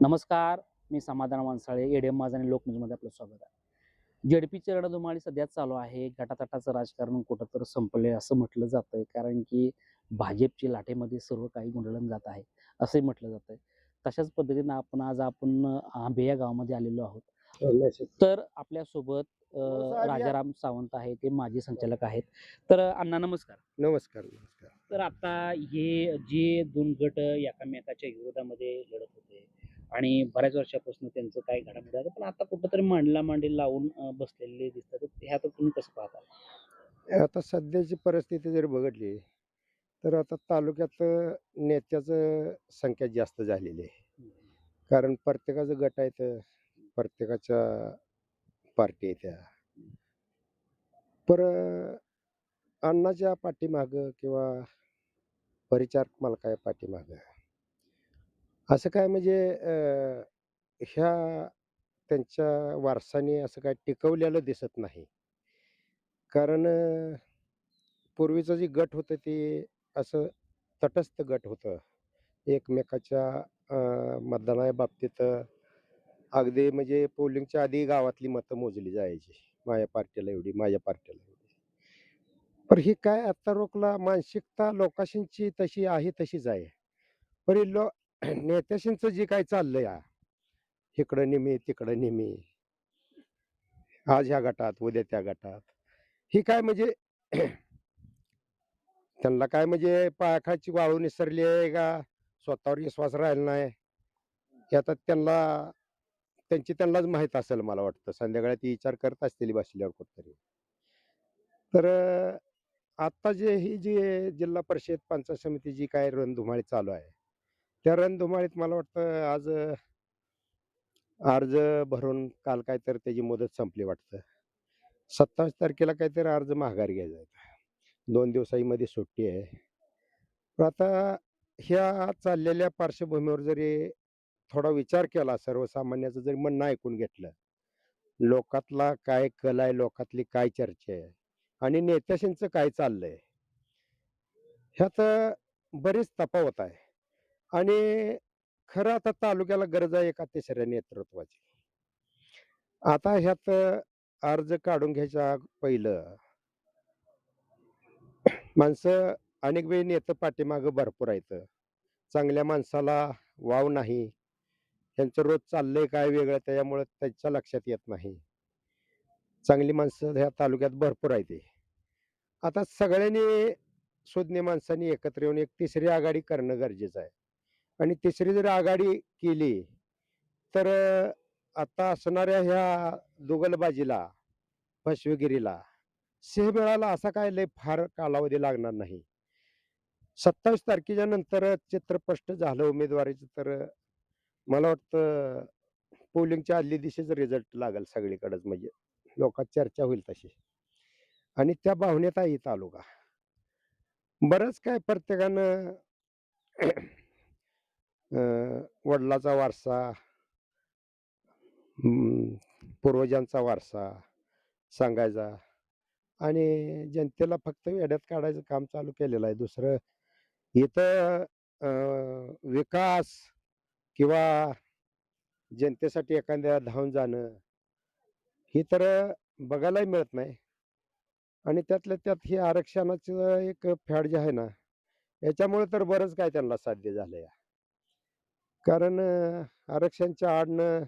नमस्कार मी समाधान मानसाळे एडीएम माझा आणि लोकन्यूजमध्ये आपलं स्वागत आहे. जेडपीची रणधुमाळी सध्या चालू आहे. गटातटाचं राजकारण कुठं तर संपले असं म्हटलं जातंय. कारण की भाजपची लाटेमध्ये सर्व काही गुंडळून जात आहे असंही म्हटलं जातंय. तशाच पद्धतीनं आपण आज आपण आंबे या गावामध्ये आलेलो आहोत. तर आपल्यासोबत अं, राजाराम सावंत आहे. ते माजी संचालक आहेत. तर अण्णा नमस्कार. नमस्कार नमस्कार. तर आता हे जे दोन गट एकामेकाच्या विरोधामध्ये लढत होते आणि बऱ्याच वर्षापासून त्यांचं काय घडामोडी आहे पण आता कुठंतरी मांडला मांडी लावून बसलेले दिसतात. तर ह्यात तुम्ही कसं पाहता? आता सध्याची परिस्थिती जर बघितली तर आता तालुक्यात नेत्याचं संख्या जास्त झालेली आहे. कारण प्रत्येकाचं गट आहे तर प्रत्येकाच्या पार्टी आहे त्या. पर अण्णाच्या पाठीमागं किंवा परिचारक मालकाच्या पाठीमागं असं काय म्हणजे ह्या त्यांच्या वारसाने असं काय टिकवलेलं दिसत नाही. कारण पूर्वीचं जे गट होतं ते असं तटस्थ गट होतं. एकमेकाच्या अं, मतदाना बाबतीत अगदी म्हणजे पोलिंगच्या आधी गावातली मतं मोजली जायची. माझ्या पार्टीला एवढी माझ्या पार्टीला एवढी. पण ही काय आता रोखला मानसिकता लोकांची तशी आहे तशीच आहे. पण ही लो नेत्याशींचं जे काय चाललंय इकडं नेहमी तिकडं नेहमी आज ह्या गटात उद्या त्या गटात ही काय म्हणजे त्यांना काय म्हणजे पायाखाची वाळू निसरली आहे का? स्वतःवर विश्वास राहिला नाही. हे आता त्यांना त्यांची त्यांनाच माहीत असेल मला वाटतं. संध्याकाळी ती विचार करत असतील बसल्यावर कुठतरी. तर आत्ता आता जे ही जी जिल्हा परिषद पंचायत समिती जी काय रणधुमाळी चालू आहे त्या रणधुमाळीत मला वाटतं आज अर्ज भरून काल काय तर त्याची मुदत संपली वाटतं. सत्तावीस तारखेला काहीतरी अर्ज माघारी घ्यायचा आहे. दोन दिवसामध्ये सुट्टी आहे. पण आता ह्या चाललेल्या पार्श्वभूमीवर जरी थोडा विचार केला सर्वसामान्याचं जरी म्हणणं ऐकून घेतलं लोकातला काय कल आहे लोकातली काय चर्चा आहे आणि नेत्याशींचं काय चाललंय ह्यात बरीच तफावत आहे. आणि खरं आता तालुक्याला गरज आहे एका तिसऱ्या नेतृत्वाची. आता ह्यात अर्ज काढून घ्यायच्या पहिलं. माणसं अनेक वेळी नेतं पाठीमागं भरपूर आहेत. चांगल्या माणसाला वाव नाही. त्यांचं रोज चाललंय काय वेगळं त्याच्यामुळं त्यांच्या लक्षात येत नाही. चांगली माणसं ह्या तालुक्यात भरपूर आहेत ते. आता सगळ्यांनी शोधणे माणसांनी एकत्र येऊन एक तिसरी आघाडी करणं गरजेचं आहे. आणि तिसरी जर आघाडी केली तर आता असणाऱ्या ह्या दुगलबाजीला फसवेगिरीला सिंहमेळाला असा काय लय फार कालावधी लागणार नाही. सत्तावीस तारखेच्या नंतर चित्रपष्ट झालं उमेदवारीचं तर मला वाटतं पोलिंगच्या आदल्या दिवशीच रिझल्ट लागेल सगळीकडंच म्हणजे लोकात चर्चा होईल तशी. आणि त्या भावनेत आहे तालुका. बरंच काय प्रत्येकानं वडिलाचा वारसा पूर्वजांचा वारसा सांगायचा आणि जनतेला फक्त वेड्यात काढायचं काम चालू केलेलं आहे. दुसरं इथं विकास किंवा जनतेसाठी एखाद्या धावून जाणं ही तर बघायलाही मिळत नाही. आणि त्यातल्या त्यात हे आरक्षणाचं एक फॅड जे आहे ना याच्यामुळे तर बरंच काय त्यांना साध्य झालं या कारण आरक्षणच्या आडनं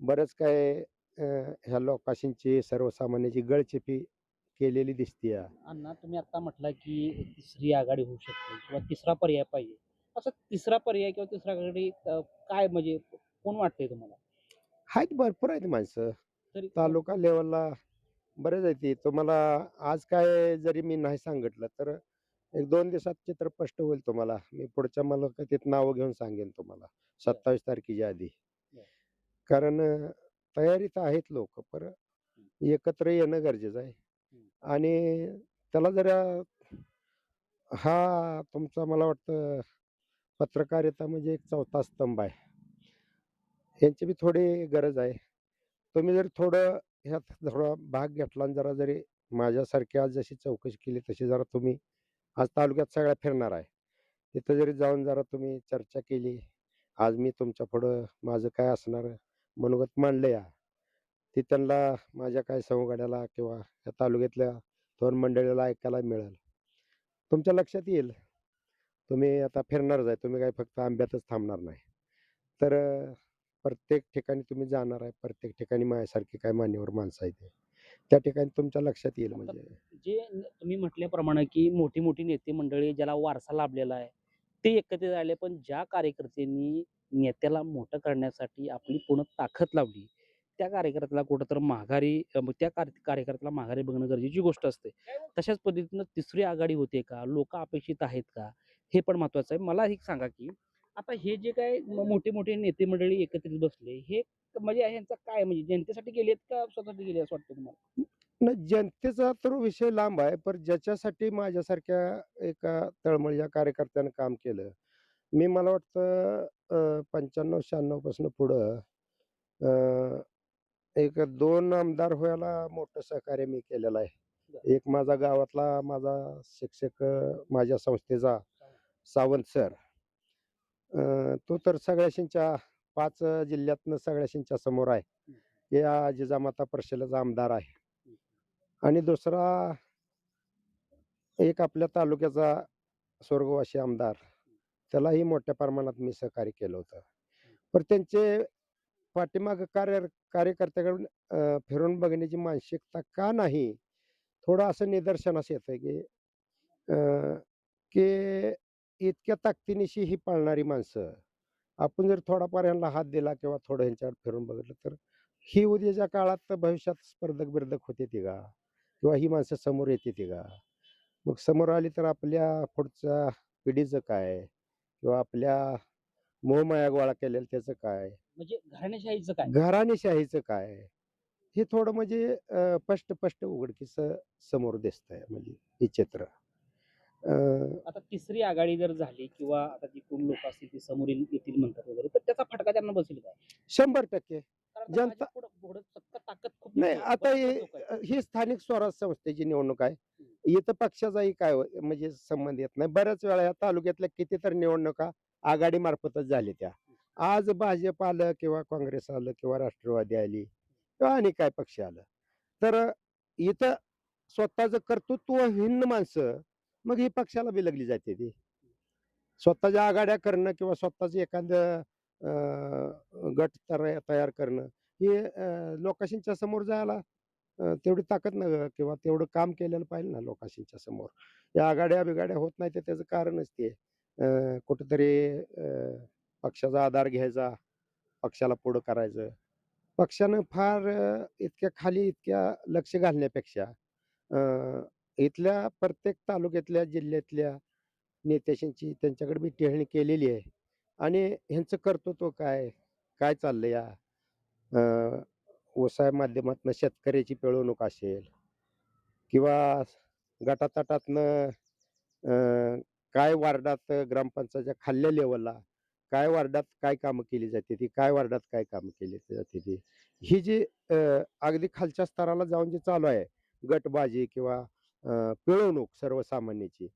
बरंच काय ह्या लोकांची सर्वसामान्याची गळचेपी केलेली दिसते अण्णा तुम्ही आता म्हटलं की तिसरी आघाडी होऊ शकते किंवा तिसरा पर्याय पाहिजे. असं तिसरा पर्याय किंवा तिसरा आघाडी काय म्हणजे कोण वाटतंय तुम्हाला? आहेत भरपूर आहेत माणसं. तरी तालुका लेवलला बरेच आहेत ते. तुम्हाला आज काय जरी मी नाही सांगितलं तर एक दोन दिवसात चित्र स्पष्ट होईल तुम्हाला. मी पुढच्या मुलाखतीत नावं घेऊन सांगेन तुम्हाला. सत्तावीस तारखेच्या आधी. कारण तयारीत आहेत लोक पर एकत्र येणं गरजेचं आहे. आणि त्याला जरा हा तुमचा मला वाटतं पत्रकारिता म्हणजे एक चौथा स्तंभ आहे. यांची बी थोडी गरज आहे. तुम्ही जर थोडं ह्यात थोडा भाग घेतला जरा जरी माझ्यासारखी आज जशी चौकशी केली तशी जरा तुम्ही आज तालुक्यात सगळ्या फिरणार आहे. तिथं जरी जाऊन जरा तुम्ही चर्चा केली आज मी तुमच्या पुढं माझं काय असणार मनोगत मांडलं या. ते त्यांना माझ्या काय समूहगाड्याला किंवा या तालुक्यातल्या थोर मंडळीला ऐकायला मिळेल. तुमच्या लक्षात येईल. तुम्ही आता फिरणारच आहे. तुम्ही काय फक्त आंब्यातच थांबणार नाही. तर प्रत्येक ठिकाणी तुम्ही जाणार आहे. प्रत्येक ठिकाणी माझ्यासारखी काय मान्यवर माणसं आहे ते त्या ठिकाणी तुमच्या लक्षात येईल म्हणजे. जे तुम्ही म्हटल्याप्रमाणे की मोठी मोठी नेते मंडळी ज्याला वारसा लाभलेला आहे ते एकत्रित आले पण ज्या कार्यकर्त्यांनी नेत्याला मोठं करण्यासाठी आपली पूर्ण ताकद लावली त्या कार्यकर्त्याला कुठं तर माघारी त्या कार्य- कार्यकर्त्याला माघारी बघणं गरजेची गोष्ट असते. तशाच पद्धतीनं तिसरी आघाडी होते का? लोक अपेक्षित आहेत का? हे पण महत्वाचं आहे. मला एक सांगा की आता हे जे काय मोठे मोठे नेते मंडळी एकत्रित बसले हे म्हणजे ह्यांचा काय म्हणजे जनतेसाठी गेलेत का स्वतःसाठी गेले असं वाटतं तुम्हाला? नाही जनतेचा तर विषय लांब आहे पण ज्याच्यासाठी माझ्यासारख्या एका तळमळीच्या कार्यकर्त्यानं काम केलं मी मला वाटतं पंच्याण्णव शहाण्णवपासून पुढं एक दोन आमदार व्हायला मोठं सहकार्य मी केलेलं आहे. एक माझा गावातला माझा शिक्षक माझ्या संस्थेचा सावंत सर. तो तर सगळ्याशींच्या पाच जिल्ह्यातनं सगळ्याशींच्या समोर आहे. या जिजामाता परिषदेचा आमदार आहे. आणि दुसरा एक आपल्या तालुक्याचा स्वर्गवासी आमदार. त्यालाही मोठ्या प्रमाणात मी सहकार्य केलं होतं. पण त्यांचे पाठीमाग कार्य कार्यकर्त्याकडून फिरून बघण्याची मानसिकता का नाही? थोडं असं निदर्शनास येतं की की इतक्या ताकदीनिशी ही पाळणारी माणसं. आपण जर थोडाफार यांना हात दिला किंवा थोडं ह्यांच्यावर फिरून बघितलं तर ही उद्याच्या काळात तर भविष्यात स्पर्धक बिर्धक होते ती का? किंवा ही माणसं समोर येते ती का? मग समोर आली तर आपल्या पुढच्या पिढीचं काय? किंवा आपल्या मोहमाया गोळा केलेलं त्याचं काय? म्हणजे घराण्याशाहीचं काय? घराणेशाहीचं काय? हे थोडं म्हणजे स्पष्ट स्पष्ट उघडकीस समोर दिसतंय म्हणजे हे चित्र. आता तिसरी आघाडी जर झाली किंवा आता जी कोण लोक असतील ती समोर येतील म्हणतात वगैरे तर त्याचा फटका त्यांना बसेल काय? शंभर टक्के. जनता- ताकद खूप नाही आता हे. ही स्थानिक स्वराज संस्थेची निवडणूक आहे. इथं पक्षाचाही काय हो- म्हणजे संबंध येत नाही. बऱ्याच वेळा या तालुक्यातल्या कितीतर निवडणुका आघाडी मार्फतच झाली त्या. आज भाजप आलं किंवा काँग्रेस आलं किंवा राष्ट्रवादी आली किंवा आणि काय पक्ष आलं. तर इथं स्वतःचं कर्तृत्वहीन माणसं मग ही पक्षाला बिलगली जाते ती. स्वतःच्या आघाड्या करणं किंवा स्वतःच एखादं गट तयार तयार करणं हे लोकाशींच्या समोर जायला तेवढी ताकद न किंवा तेवढं काम केलेलं पाहिजे ना लोकाशींच्या समोर. या आघाड्या बिघाड्या होत नाही तर त्याचं कारणच ते. कुठेतरी कुठंतरी पक्षाचा आधार घ्यायचा पक्षाला पुढं करायचं. पक्षानं फार इतक्या खाली इतक्या लक्ष घालण्यापेक्षा इथल्या प्रत्येक तालुक्यातल्या जिल्ह्यातल्या नेत्याशांची त्यांच्याकडे मी टेहळणी केलेली आहे. आणि ह्यांचं कर्तृत्व काय काय चाललं या व्यवसाय माध्यमातनं शेतकऱ्याची पिळवणूक असेल किंवा गटातटातनं काय वार्डात ग्रामपंचायतच्या खाल्ल्या लेवलला काय वार्डात काय कामं केली जाते ती काय वार्डात काय कामं केली जाते ती ही जी अगदी खालच्या स्तराला जाऊन जे चालू आहे गटबाजी किंवा पिळवणूक सर्वसामान्याची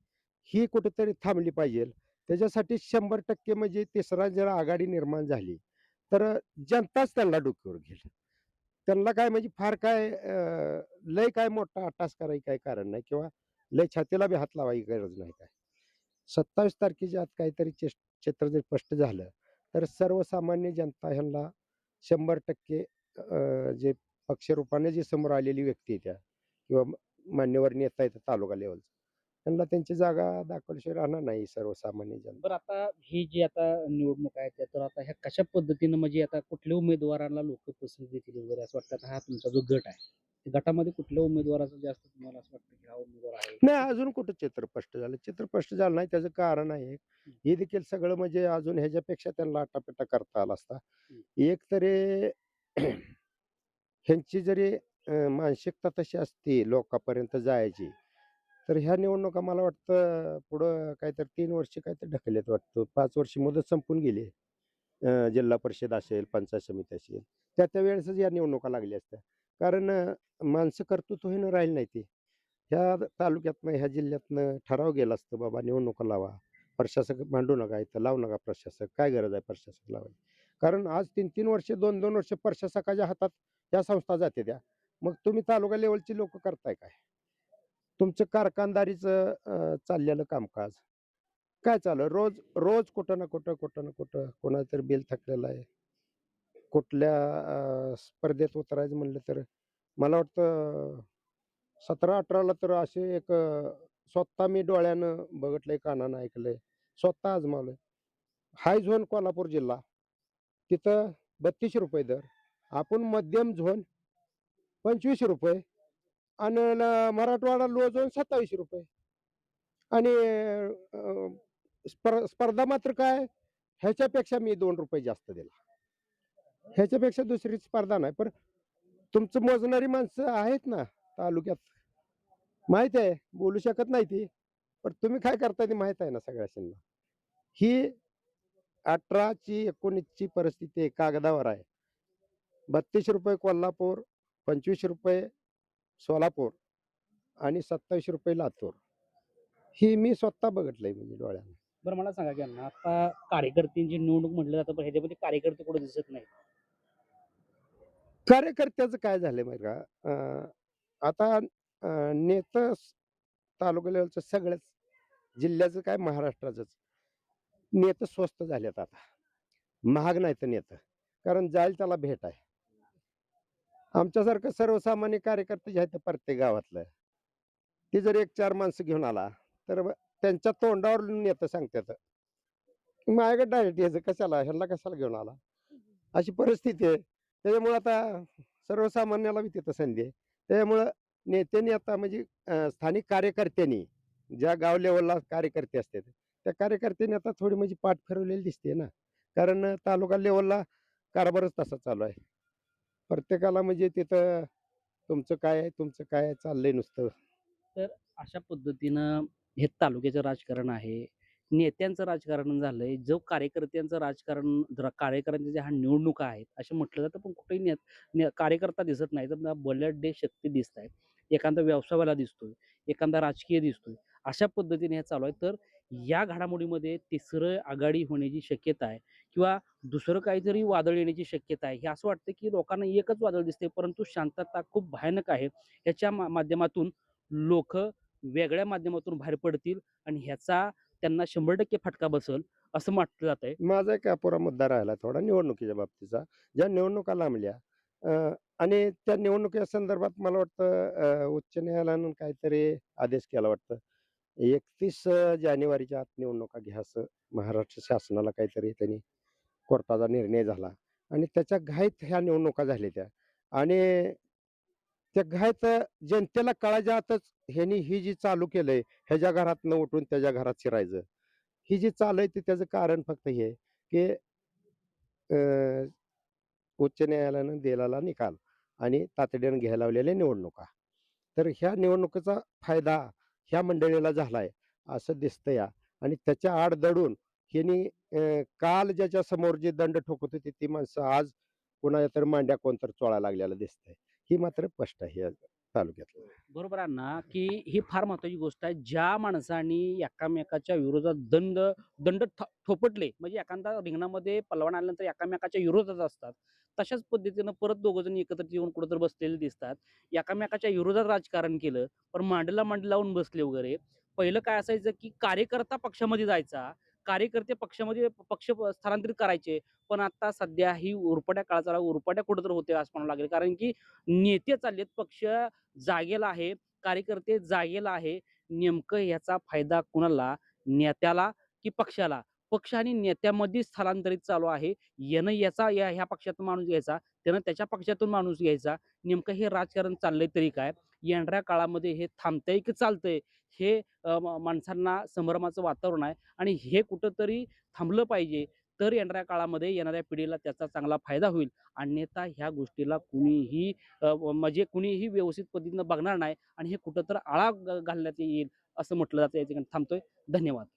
ही कुठेतरी थांबली पाहिजे. त्याच्यासाठी शंभर टक्के म्हणजे तिसरा जर आघाडी निर्माण झाली तर जनताच त्यांना डोक्यावर घेईल. त्यांना काय म्हणजे फार काय लय काय मोठा अट्टास करायची काय कारण नाही किंवा लय छातीला बी हात लावायची गरज नाही काय. सत्तावीस तारखेच्या आत काहीतरी चित्र जर स्पष्ट झालं तर सर्वसामान्य जनता ह्यांना शंभर टक्के जे पक्षरूपाने जी समोर आलेली व्यक्ती आहे त्या किंवा मान्यवर नेता येतं तालुका लेवलचा त्यांना त्यांची जागा दाखवल्याशिवाय राहणार नाही सर्वसामान्य जनता. बरं आता ही जी आता निवडणूक आहे त्या तर आता ह्या कशा पद्धतीनं म्हणजे आता कुठल्या उमेदवारांना लोक पसंत देतील वगैरे असं वाटतं? आता हा तुमचा जो गट आहे त्या गटामध्ये कुठल्या उमेदवाराचं जास्त तुम्हाला असं वाटतं की हा उमेदवार आहे? नाही अजून कुठं चित्र स्पष्ट झालं? चित्र स्पष्ट झालं नाही त्याचं कारण आहे हे. देखील सगळं म्हणजे अजून ह्याच्यापेक्षा त्यांना आटापिटा करता आला असता. एक तरी ह्यांची जरी मानसिकता तशी असते लोकांपर्यंत जायची. तर ह्या निवडणुका मला वाटतं पुढं काहीतरी तीन वर्ष काहीतरी ढकलत वाटतं. पाच वर्ष मुदत संपून गेली. जिल्हा परिषद असेल पंचायत समिती असेल. त्या त्या वेळेसच या निवडणुका लागल्या असत्या. कारण माणसं माणसं कर्तृत्वहीन राहील नाही ते. ह्या तालुक्यातनं ह्या जिल्ह्यातनं ठराव गेला असतं बाबा निवडणुका लावा. प्रशासक मांडू नका इथं लावू नका प्रशासक. काय गरज आहे प्रशासक लावायची? कारण आज तीन तीन वर्ष दोन दोन वर्ष प्रशासकाच्या हातात या संस्था जाते त्या. मग तुम्ही तालुका लेवलची लोक करताय काय? तुमचं कारखानदारीचं चाललेलं कामकाज काय चालू रोज रोज कुठं ना कुठं कुठं ना कुठं कोणाला तरी बिल थकलेलं आहे. कुठल्या स्पर्धेत उतरायचं म्हणलं तर मला वाटतं सतरा अठराला तर असे एक स्वतः मी डोळ्यानं बघितलंय कानानं ऐकलंय. स्वतः आजमावलंय. हाय झोन कोल्हापूर जिल्हा. तिथं बत्तीसशे रुपये दर. आपण मध्यम झोन पंचवीसशे रुपये. आणि मराठवाडा लो झोन सत्तावीसशे रुपये. आणि स्पर- स्पर्धा मात्र काय? ह्याच्यापेक्षा मी दोन रुपये जास्त दिला. ह्याच्यापेक्षा दुसरी स्पर्धा नाही पण तुमचं मोजणारी माणसं आहेत ना तालुक्यात. माहीत आहे बोलू शकत नाही ती पण तुम्ही काय करताय ते माहीत आहे ना सगळ्याशींना ही अठराची एकोणीसची परिस्थिती कागदावर आहे. बत्तीस रुपये कोल्हापूर पंचवीसशे रुपये सोलापूर आणि सत्तावीसशे रुपये लातूर. ही मी स्वतः बघितलंय म्हणजे डोळ्यानं. बरं मला सांगा की अण्णा आता कार्यकर्त्यांची निवडणूक म्हटलं जातं पण ह्याच्यामध्ये कार्यकर्ते कुठे दिसत नाही कार्यकर्त्याचं काय झालंय माहिती का? अं, आता अं, नेतं स- तालुका लेवलचं सगळ्याच जिल्ह्याचं काय महाराष्ट्राचंच नेतं स्वस्त झालेत आता. महाग नाही तर नेतं. कारण जाईल त्याला भेट आहे. आमच्यासारखं सर्वसामान्य कार्यकर्ते जे आहेत प्रत्येक गावातलं. ते जर एक चार माणसं घेऊन आला तर त्यांच्या तोंडावर येतं सांगतात. माझ्याकडे डायरेक्ट यायचं कशाला? ह्याला कशाला घेऊन आला? अशी परिस्थिती आहे. त्याच्यामुळं आता सर्वसामान्याला बी तिथं संधी आहे. त्याच्यामुळं नेत्यांनी आता म्हणजे स्थानिक कार्यकर्त्यांनी ज्या गाव लेवलला कार्यकर्ते असतात त्या कार्यकर्त्यांनी आता थोडी म्हणजे पाठ फिरवलेली दिसते ना. कारण तालुका लेवलला कारभारच तसा चालू आहे. प्रत्येकाला म्हणजे तिथं तुमचं काय आहे तुमचं काय आहे चाललंय नुसतं. अशा पद्धतीनं हे तालुक्याचं राजकारण आहे. नेत्यांचं राजकारण झालंय. जो कार्यकर्त्यांचं राजकारण जरा कार्यकर्त्यांच्या ज्या निवडणुका आहेत असं म्हटलं जातं पण कुठेही ने, ने कार्यकर्ता दिसत नाही. तर ना बलाढ्य शक्ती दिसत आहेत. एखादा व्यवसायाला दिसतोय एखादा राजकीय दिसतोय. अशा पद्धतीने हे चालू आहे. तर या घडामोडीमध्ये तिसरं आघाडी होण्याची शक्यता आहे. किंवा दुसरं काहीतरी वादळ येण्याची शक्यता आहे. हे असं वाटतं की लोकांना एकच वादळ दिसते परंतु शांतता खूप भयानक आहे. ह्याच्या मा- माध्यमातून लोक वेगळ्या माध्यमातून बाहेर पडतील आणि ह्याचा त्यांना शंभर टक्के फटका बसल असं म्हटलं जात आहे. माझा एक अपुरा मुद्दा राहिला थोडा निवडणुकीच्या बाबतीचा. ज्या निवडणुका लांबल्या आणि त्या निवडणुकीच्या संदर्भात मला वाटतं उच्च न्यायालयानं काहीतरी आदेश केला वाटतं. एकतीस जानेवारीच्या आत निवडणुका घ्या असं महाराष्ट्र शासनाला काहीतरी त्यांनी कोर्टाचा निर्णय झाला आणि त्याच्या घाईत ह्या निवडणुका झाल्या त्या. आणि त्या घाईत जनतेला कळायच्या आतच ह्यांनी ही जी चालू केलंय ह्याच्या घरात न उठून त्याच्या घरात शिरायचं. ही जी चालू आहे ते त्याचं कारण फक्त हे की अं, उच्च न्यायालयानं दिलेला निकाल आणि तातडीनं घ्यायला लावलेल्या निवडणुका. तर ह्या निवडणुकीचा फायदा ह्या मंडळीला झालाय असं दिसतं या आणि त्याच्या आड दडून ह्यांनी काल ज्याच्या समोर जे दंड ठोकत होते ती माणसं आज कुणाच्या तर मांड्या कोणतर लागलेला लागलेलं दिसतंय. ही मात्र स्पष्ट आहे या तालुक्यातलं. बरोबर आहे ना की ही फार महत्वाची गोष्ट आहे. ज्या माणसांनी एकामेकाच्या विरोधात दंड दंड थोपटले म्हणजे एखादा रिंगणामध्ये पलवान आल्यानंतर एकामेकाच्या विरोधात असतात तशाच पद्धतीनं परत दोघ जण एकत्र येऊन कुठेतरी बसलेले दिसतात. एकामेकाच्या विरोधात राजकारण केलं पण मांडला मांडी लावून बसले वगैरे. पहिलं काय असायचं की कार्यकर्ता पक्षामध्ये जायचा कार्यकर्ते पक्षामध्ये पक्ष स्थलांतरित करायचे. पण आता सध्या ही उरपट्या काळाचा उरपाट्या कुठंतरी होते असं म्हणावं लागेल. कारण की नेते चाललेत पक्ष जागेला आहे कार्यकर्ते जागेला आहे. नेमकं याचा फायदा कुणाला? नेत्याला की पक्षाला? पक्ष आणि नेत्यामध्ये स्थलांतरित चालू आहे. यानं याचा या ह्या पक्षातून माणूस घ्यायचा त्यानं त्याच्या पक्षातून माणूस घ्यायचा. नेमकं हे राजकारण चाललंय तरी काय? येणाऱ्या काळामध्ये हे थांबतंय की चालतंय? हे माणसांना संभ्रमाचं वातावरण आहे आणि हे कुठंतरी थांबलं पाहिजे तर येणाऱ्या काळामध्ये येणाऱ्या पिढीला त्याचा चांगला फायदा होईल. अन्यथा ह्या गोष्टीला कुणीही म्हणजे कुणीही व्यवस्थित पद्धतीनं बघणार नाही आणि हे कुठं तर आळा घालण्यात येईल असं म्हटलं जातं या ठिकाणी थांबतोय. धन्यवाद.